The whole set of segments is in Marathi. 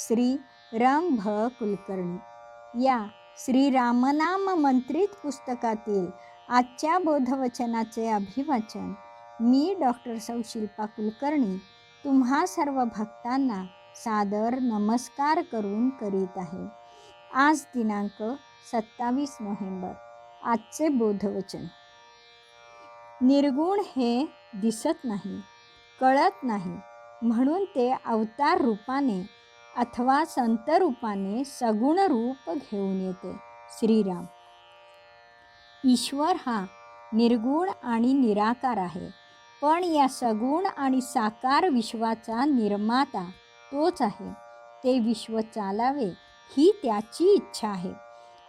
श्री रम भ कुलकर्णी या श्री रामनाम मंत्रित पुस्तकातील आजच्या बोधवचनाचे अभिवाचन मी डॉक्टर सौ शिल्पा कुलकर्णी तुम्हा सर्व भक्तांना सादर नमस्कार करून करीत आहे. आज दिनांक सत्तावीस नोव्हेंबर. आजचे बोधवचन. निर्गुण हे दिसत नाही कळत नाही म्हणून ते अवतार रूपाने अथवा संतरूपाने सगुण रूप घेऊन येते. श्रीराम. ईश्वर हा निर्गुण आणि निराकार आहे. पण या सगुण आणि साकार विश्वाचा निर्माता तोच आहे. ते विश्व चालावे ही त्याची इच्छा आहे.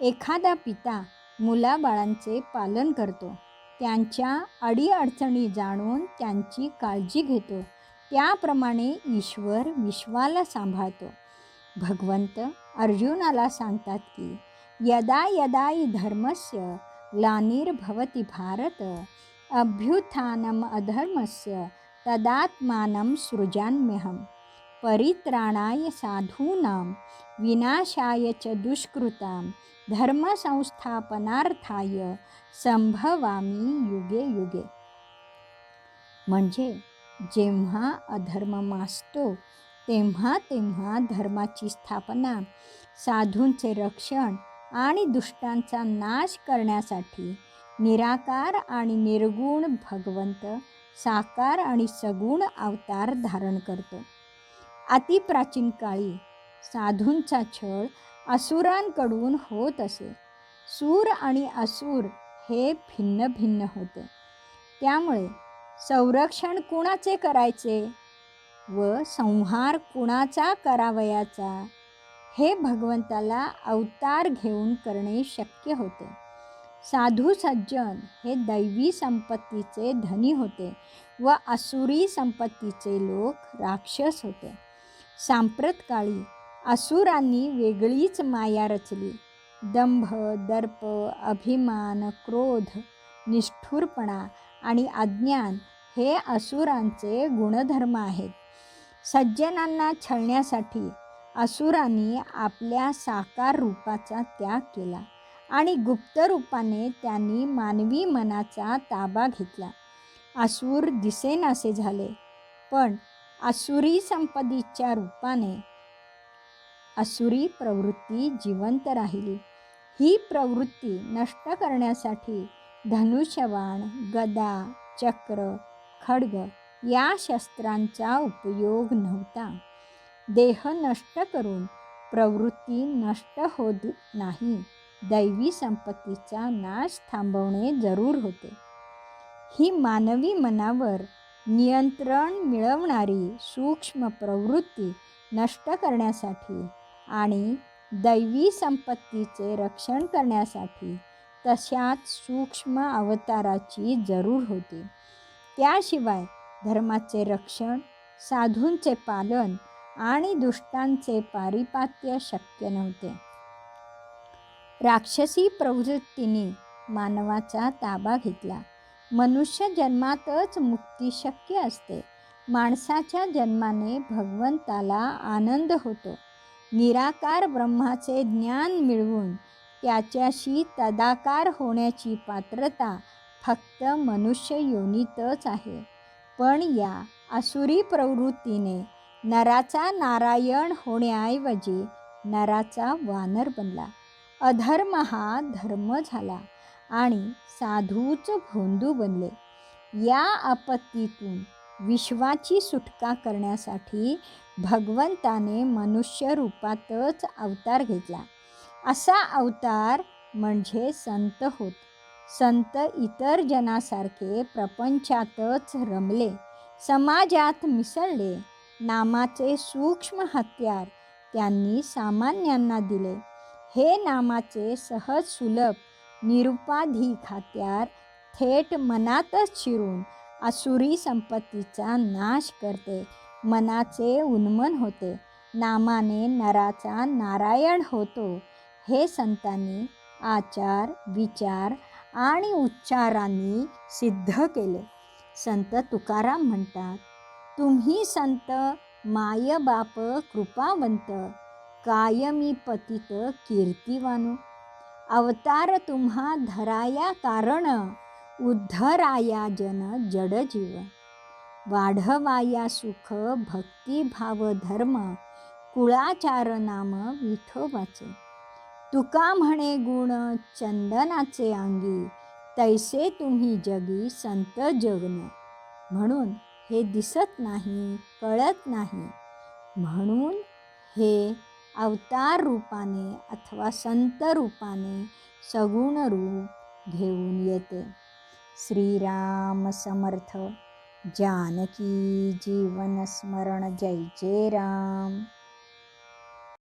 एखादा पिता मुलाबाळांचे पालन करतो. त्यांच्या अडीअडचणी जाणून त्यांची काळजी घेतो. त्याप्रमाणे ईश्वर विश्वाला सांभाळतो. भगवंत अर्जुनाला सांगतात की यदा यदा हि धर्मस्य ग्लानिर्भवति भारत अभ्युत्थानम अधर्मस्य तदात्मानं सृजाम्यहं परित्राणाय साधूनां विनाशाय च दुष्कृतां धर्मसंस्थापनार्थाय संभवामी युगे युगे. म्हणजे जेव्हा अधर्म मासतो तेव्हा तेव्हा धर्माची स्थापना साधूंचे रक्षण आणि दुष्टांचा नाश करण्यासाठी निराकार आणि निर्गुण भगवंत साकार आणि सगुण अवतार धारण करतो. अतिप्राचीन काळी साधूंचा छळ असुरांकडून होत असे. सूर आणि असुर हे भिन्न भिन्न होते. त्यामुळे संरक्षण कुणाचे करायचे व संहार कुणाचा करावयाचा हे भगवंताला अवतार घेऊन करणे शक्य होते. साधू सज्जन हे दैवी संपत्तीचे धनी होते व असुरी संपत्तीचे लोक राक्षस होते. सांप्रतकाळी असुरांनी वेगळीच माया रचली. दंभ दर्प अभिमान क्रोध निष्ठुरपणा आणि अज्ञान हे असुरांचे गुणधर्म आहेत. सज्जनांना छळण्यासाठी असुरांनी आपल्या साकार रूपाचा त्याग केला आणि गुप्त रूपाने त्यांनी मानवी मनाचा ताबा घेतला. असुर दिसेनासे झाले पण असुरी संपत्तीच्या रूपाने असुरी प्रवृत्ती जिवंत राहिली. ही प्रवृत्ती नष्ट करण्यासाठी धनुष्यबाण गदा चक्र खड्ग या शस्त्रांचा उपयोग नव्हता. देह नष्ट करून प्रवृत्ती नष्ट होत नाही. दैवी संपत्तीचा नाश थांबवणे जरूर होते. ही मानवी मनावर नियंत्रण मिळवणारी सूक्ष्म प्रवृत्ती नष्ट करण्यासाठी आणि दैवी संपत्तीचे रक्षण करण्यासाठी तशाच सूक्ष्म अवताराची जरूर होती. त्याशिवाय धर्माचे रक्षण साधूंचे पालन आणि दुष्टांचे पारिपात्य शक्य नव्हते. राक्षसी प्रवृत्तीने मानवाचा ताबा घेतला. मनुष्य जन्मातच मुक्ती शक्य असते. माणसाच्या जन्माने भगवंताला आनंद होतो. निराकार ब्रह्माचे ज्ञान मिळवून त्याच्याशी तदाकार होण्याची पात्रता फक्त मनुष्य योनीतच आहे. पण या असुरी प्रवृत्तीने नराचा नारायण होण्याऐवजी नराचा वानर बनला. अधर्म हा धर्म झाला आणि साधूच भोंदू बनले. या आपत्तीतून विश्वाची सुटका करण्यासाठी भगवंताने मनुष्य रूपातच अवतार घेतला. असा अवतार म्हणजे संत होत. संत इतर जनासारखे प्रपंचातच रमले समाजात मिसळले नामाचे सूक्ष्म हत्यार त्यांनी सामान्यांना दिले. हे नामाचे सहज सुलभ निरुपाधिक खात्यार थेट मनातच शिरून असुरी संपत्तीचा नाश करते मनाचे उन्मन होते. नामाने नराचा नारायण होतो. हे संतांनी आचार विचार आणि उच्चारांनी सिद्ध केले. संत तुकाराम म्हणतात तुम्ही संत माय बाप कृपावंत कायमी पतित कीर्तिवानो? अवतार तुम्हा धराया कारण उद्धराया जन जडजीव वाढवाया सुख भक्तिभाव धर्म कुळाचार नाम विठोबाचे. तुका म्हणे गुण चंदनाचे अंगी तैसे तुम्ही जगी संत जगन. म्हणून हे दिसत नाही कळत नाही. म्हणून हे अवतार रूपाने अथवा संत रूपाने सगुण रूप घेऊन येते. श्रीराम समर्थ जानकी जीवन स्मरण जय जय राम.